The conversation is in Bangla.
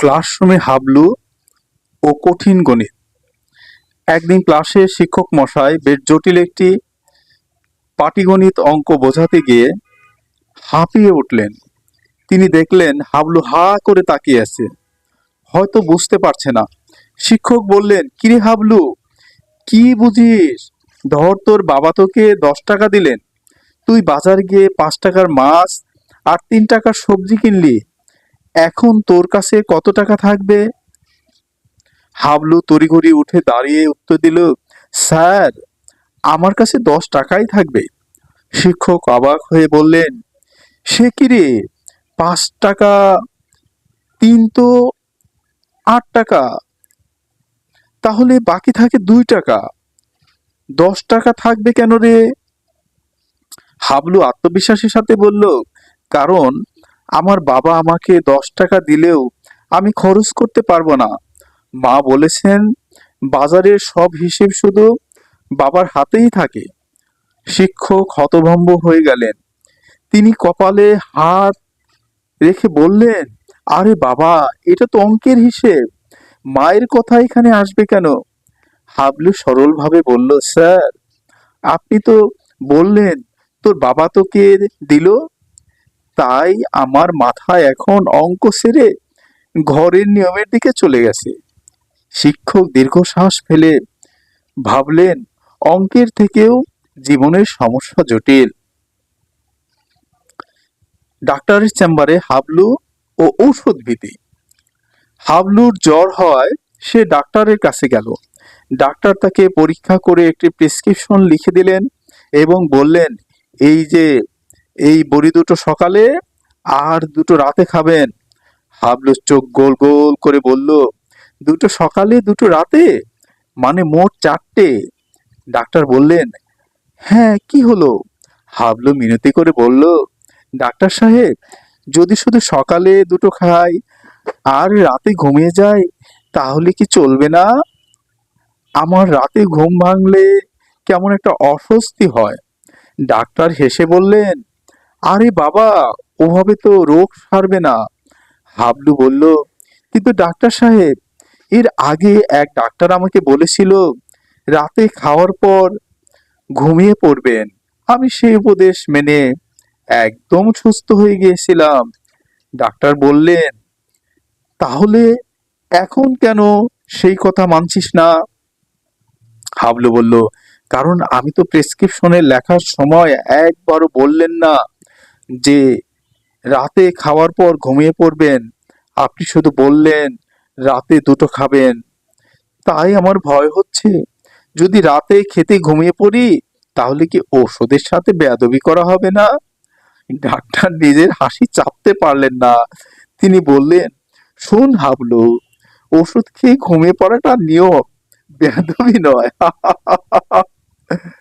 ক্লাসরুমে হাবলু ও কঠিন গণিত। একদিন ক্লাসে শিক্ষক মশাই বেশ জটিল একটি পাটিগণিত অঙ্ক বোঝাতে গিয়ে হাঁপিয়ে উঠলেন। তিনি দেখলেন হাবলু হা করে তাকিয়ে আছে। হয়তো বুঝতে পারছে না। শিক্ষক বললেন, কিরে হাবলু, কি বুঝিস? ধর তোর বাবা তোকে দশ টাকা দিলেন। তুই বাজার গিয়ে পাঁচ টাকার মাছ আর তিন টাকার সবজি কিনলি। এখন তোর কাছে কত টাকা থাকবে? হাবলু তড়িঘড়ি উঠে দাঁড়িয়ে উত্তর দিল, স্যার, আমার কাছে দশ টাকাই থাকবে। শিক্ষক অবাক হয়ে বললেন, সে কি রে? পাঁচ টাকা, তিন তো আট টাকা। তাহলে বাকি থাকে দুই টাকা। দশ টাকা থাকবে কেন রে? হাবলু আত্মবিশ্বাসের সাথে বলল, কারণ আমার বাবা আমাকে দশ টাকা দিলেও আমি খরচ করতে পারব না। মা বলেছেন, বাজারের সব হিসেব শুধু বাবার হাতেই থাকে। শিক্ষক হতভম্ব হয়ে গেলেন। তিনি কপালে হাত রেখে বললেন, আরে বাবা, এটা তো অঙ্কের হিসেব। মায়ের কথা এখানে আসবে কেন? হাবলু সরলভাবে বলল, স্যার, আপনি তো বললেন, তোর বাবা তোকে দিল? তাই আমার মাথায় এখন অঙ্ক সেরে ঘরের নিয়মের দিকে চলে গেছে। শিক্ষক দীর্ঘশ্বাস ফেলে ভাবলেন, অঙ্কের থেকেও জীবনের সমস্যা জটিল। ডাক্তারের চেম্বারে হাবলু ও ঔষধ ভীতি হাবলুর জ্বর হওয়ায় সে ডাক্তারের কাছে গেল। ডাক্তার তাকে পরীক্ষা করে একটি প্রেসক্রিপশন লিখে দিলেন এবং বললেন, এই যে এই বড়ি দুটো সকালে আর দুটো রাতে খাবেন। হাবলু চোখ গোল গোল করে বলল, দুটো সকালে, দুটো রাতে? মানে মোট চারটে? ডাক্তার বললেন হ্যাঁ কি হলো? হাবলু মিনতি করে বলল, ডাক্তার সাহেব, যদি শুধু সকালে দুটো খাই আর রাতে ঘুমিয়ে যাই, তাহলে কি চলবে না? আমার রাতে ঘুম ভাঙলে কেমন একটা অস্বস্তি হয়। ডাক্তার হেসে বললেন আরে বাবা, ওভাবে তো রোগ সারবে না। হাবলু বলল, কিন্তু ডাক্তার সাহেব, এর আগে এক ডাক্তার আমাকে বলেছিল, রাতে খাওয়ার পর ঘুমিয়ে পড়বেন। আমি সেই উপদেশ মেনে একদম সুস্থ হয়ে গিয়েছিলাম। ডাক্তার বললেন, তাহলে এখন কেন সেই কথা মানছিস না? হাবলু বলল, কারণ আমি তো প্রেসক্রিপশনে লেখার সময় একবারও বললেন না। যে রাতে খাওয়ার পর ঘুমিয়ে পড়বেন, আপনি শুধু বললেন, রাতে দুটো খাবেন। তাই আমার ভয় হচ্ছে, যদি রাতে খেতে ঘুমিয়ে পড়ি, তাহলে কি ওষুধের সাথে বেয়াদবি করা হবে না? ডাক্তার নিজের হাসি চাপতে পারলেন না। তিনি বললেন, শোন হাবলু, ওষুধ খেয়ে ঘুমিয়ে পড়াটা নিয়ম, বেয়াদবি নয়।